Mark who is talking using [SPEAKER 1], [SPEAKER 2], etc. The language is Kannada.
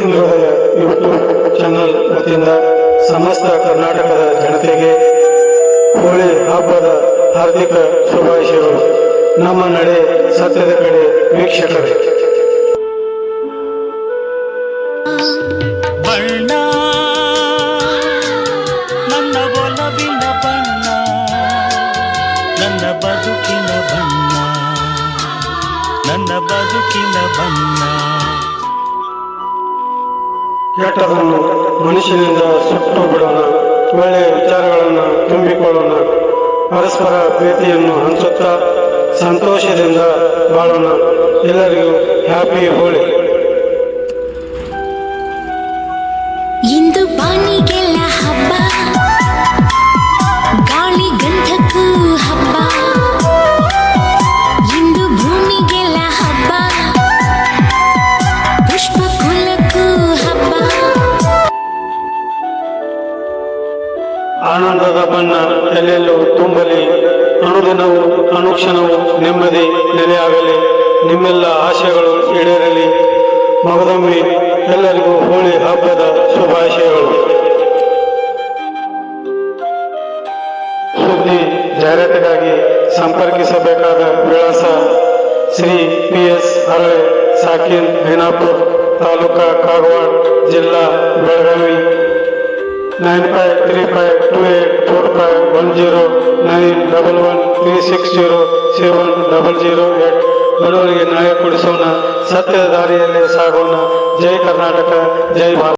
[SPEAKER 1] ಯೂಟ್ಯೂಬ್ ಚಾನಲ್ ವತಿಯಿಂದ ಸಮಸ್ತ ಕರ್ನಾಟಕದ ಜನತೆಗೆ ಹೋಳಿ ಹಬ್ಬದ ಹಾರ್ದಿಕ ಶುಭಾಶಯಗಳು. ನಮ್ಮ ನಡೆ ಸತ್ಯದ ಕಡೆ ವೀಕ್ಷಕರೇ.
[SPEAKER 2] ಬದುಕಿನ ಬಣ್ಣ, ನನ್ನ ಬದುಕಿನ ಬಣ್ಣ.
[SPEAKER 1] ಕೆಟ್ಟದನ್ನು ಮನುಷ್ಯನಿಂದ ಸುಟ್ಟು ಬಿಡೋಣ, ಒಳ್ಳೆಯ ವಿಚಾರಗಳನ್ನು ತುಂಬಿಕೊಳ್ಳೋಣ, ಪರಸ್ಪರ ಪ್ರೀತಿಯನ್ನು ಹಂಚುತ್ತಾ ಸಂತೋಷದಿಂದ ಬಾಳೋಣ. ಎಲ್ಲರಿಗೂ ಹ್ಯಾಪಿ ಹೋಳಿ. ಆನಂದದ ಬಣ್ಣ ಎಲ್ಲೆಲ್ಲೂ ತುಂಬಲಿ. ಅನುದಿನವೂ, ಅನುಕ್ಷಣವು ನೆಮ್ಮದಿ ನೆಲೆಯಾಗಲಿ. ನಿಮ್ಮೆಲ್ಲ ಆಶಯಗಳು ಈಡೇರಲಿ. ಮಗದಮ್ಮಿ ಎಲ್ಲರಿಗೂ ಹೋಳಿ ಹಬ್ಬದ ಶುಭಾಶಯಗಳು. ಸುದ್ದಿ ಜಾಹೀರಾತಿಗಾಗಿ ಸಂಪರ್ಕಿಸಬೇಕಾದ ವಿಳಾಸ ಶ್ರೀ ಪಿ ಎಸ್ ಹರಳೆ ಸಾಕಿನ್ ಐನಾಪುರ್ ತಾಲೂಕಾ ಕಾಗವಾಡ, ಜಿಲ್ಲಾ Belagavi. nine five three five two eight four five one zero nine double one three six zero seven double zero eight ಬಡವರಿಗೆ ನ್ಯಾಯ ಕೊಡಿಸೋಣ ಸತ್ಯದ ದಾರಿಯಲ್ಲಿ ಸಾಗೋಣ ಜೈ ಕರ್ನಾಟಕ ಜೈ ಭಾರತ